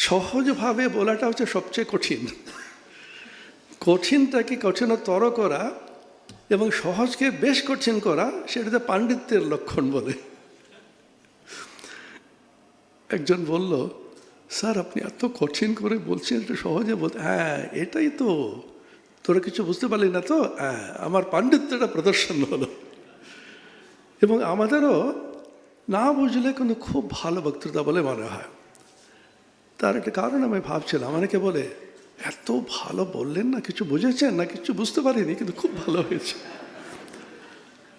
সহজভাবে বলাটা হচ্ছে সবচেয়ে কঠিন। কঠিনটাকে কঠিনতর করা এবং সহজকে বেশ কঠিন করা, সেটাতে পাণ্ডিত্যের লক্ষণ বলে। একজন বলল, স্যার, আপনি এত কঠিন করে বলছেন, একটু সহজে বলতে হ্যাঁ এটাই তো। তোরা কিছু বুঝতে পারলি না তো? হ্যাঁ আমার পাণ্ডিত্যটা প্রদর্শন হলো। এবং আমাদেরও না বুঝলে কিন্তু খুব ভালো বক্তৃতা বলে মনে হয়। তার একটা কারণ আমি ভাবছিলাম। অনেকে বলে, এত ভালো বললেন না, কিছু বুঝেছেন না? কিছু বুঝতে পারিনি, কিন্তু খুব ভালো হয়েছে।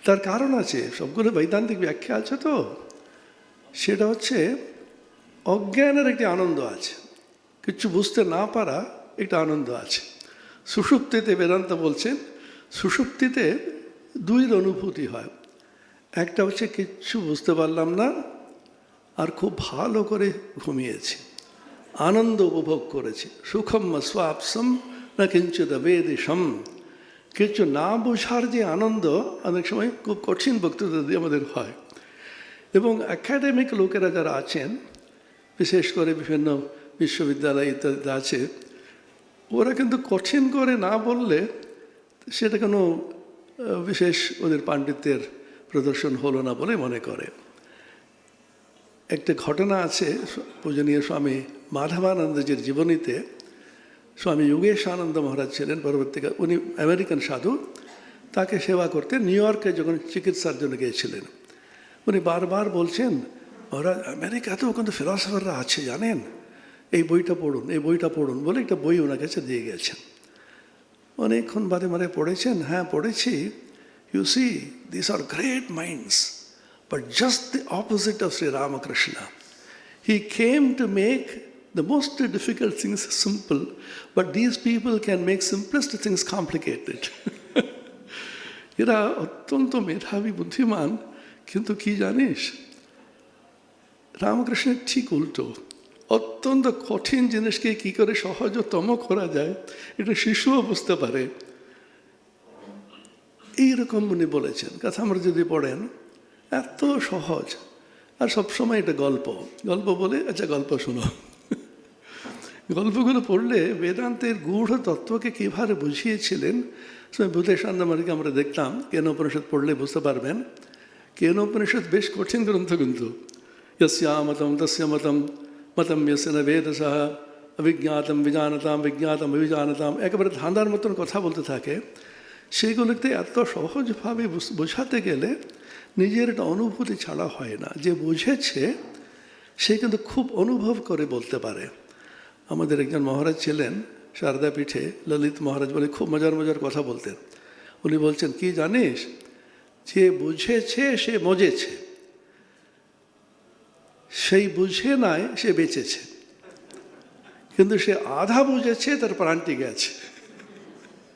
তার কারণ আছে, সবগুলো বৈদান্তিক ব্যাখ্যা আছে তো। সেটা হচ্ছে, অজ্ঞানের একটি আনন্দ আছে। কিছু বুঝতে না পারা একটা আনন্দ আছে। সুষুপ্তিতে বেদান্ত বলছেন, সুষুপ্তিতে দুই অনুভূতি হয়। একটা হচ্ছে কিচ্ছু বুঝতে পারলাম না, আর খুব ভালো করে ঘুমিয়েছি। আনন্দ উপভোগ করেছে। সুখম স্বাপসম না কিঞ্চিত বেদিসম কিছু না বোঝার যে আনন্দ অনেক সময় খুব কঠিন বক্তৃতা দিয়ে আমাদের হয়। এবং একাডেমিক লোকেরা যারা আছেন, বিশেষ করে বিভিন্ন বিশ্ববিদ্যালয় ইত্যাদিতে আছে, ওরা কিন্তু কঠিন করে না বললে সেটা কোনো বিশেষ ওদের পাণ্ডিত্যের প্রদর্শন হলো না বলে মনে করে। একটা ঘটনা আছে পূজনীয় স্বামী মাধবানন্দজির জীবনীতে। স্বামী যোগেশ আনন্দ মহারাজ ছিলেন পরবর্তীকাল। উনি আমেরিকান সাধু। তাকে সেবা করতে নিউ ইয়র্কে যখন চিকিৎসার জন্য গিয়েছিলেন। উনি বারবার বলছেন, মহারাজ, আমেরিকাতেও কিন্তু ফিলসফাররা আছে, জানেন? এই বইটা পড়ুন, এই বইটা পড়ুন, বলে একটা বই ওনার কাছে দিয়ে গেছেন। অনেকক্ষণ বাদে মারে পড়েছেন হ্যাঁ পড়েছি। You see this are great minds but just the opposite of Sri Ramakrishna. He came to make the most difficult things simple, but these people can make simplest things complicated. এরা অত্যন্ত মেধাবী বুদ্ধিমান কিন্তু কি জানিস রামকৃষ্ণের ঠিক উল্টো অত্যন্ত কঠিন জিনিসকে কি করে সহজতম করা যায় এটা শিশুও বুঝতে পারে এইরকম উনি বলেছেন কথা আমরা যদি পড়েন এত সহজ। আর সবসময় এটা গল্প। গল্প বলে আচ্ছা গল্প শোনো। গল্পগুলো পড়লে বেদান্তের গূঢ় তত্ত্বকে কীভাবে বুঝিয়েছিলেন, স্বামী ভূতেশান্তমারিকে আমরা দেখতাম কেন উপনিষদ পড়লে বুঝতে পারবেন। কেন উপনিষদ বেশ কঠিন গ্রন্থ কিন্তু। মতম তস্য মতম মতম যস্য ন বেদসহ অভিজ্ঞাতম, বিজানতাম, বিজ্ঞাতম, অভিজানতাম। একেবারে ধাঁধার মতন কথা বলতে থাকে। সেগুলোতে এত সহজভাবে বোঝাতে গেলে নিজের একটা অনুভূতি ছাড়া হয় না। যে বুঝেছে, সে কিন্তু খুব অনুভব করে বলতে পারে। আমাদের একজন মহারাজ ছিলেন শারদা পীঠে ললিত মহারাজ বলে খুব মজার মজার কথা বলতেন। উনি বলছেন, কি জানিস? যে বুঝেছে, সে মজেছে। সেই বুঝে নাই, সে বেঁচেছে। কিন্তু সে আধা বুঝেছে, তার প্রাণটি গেছে।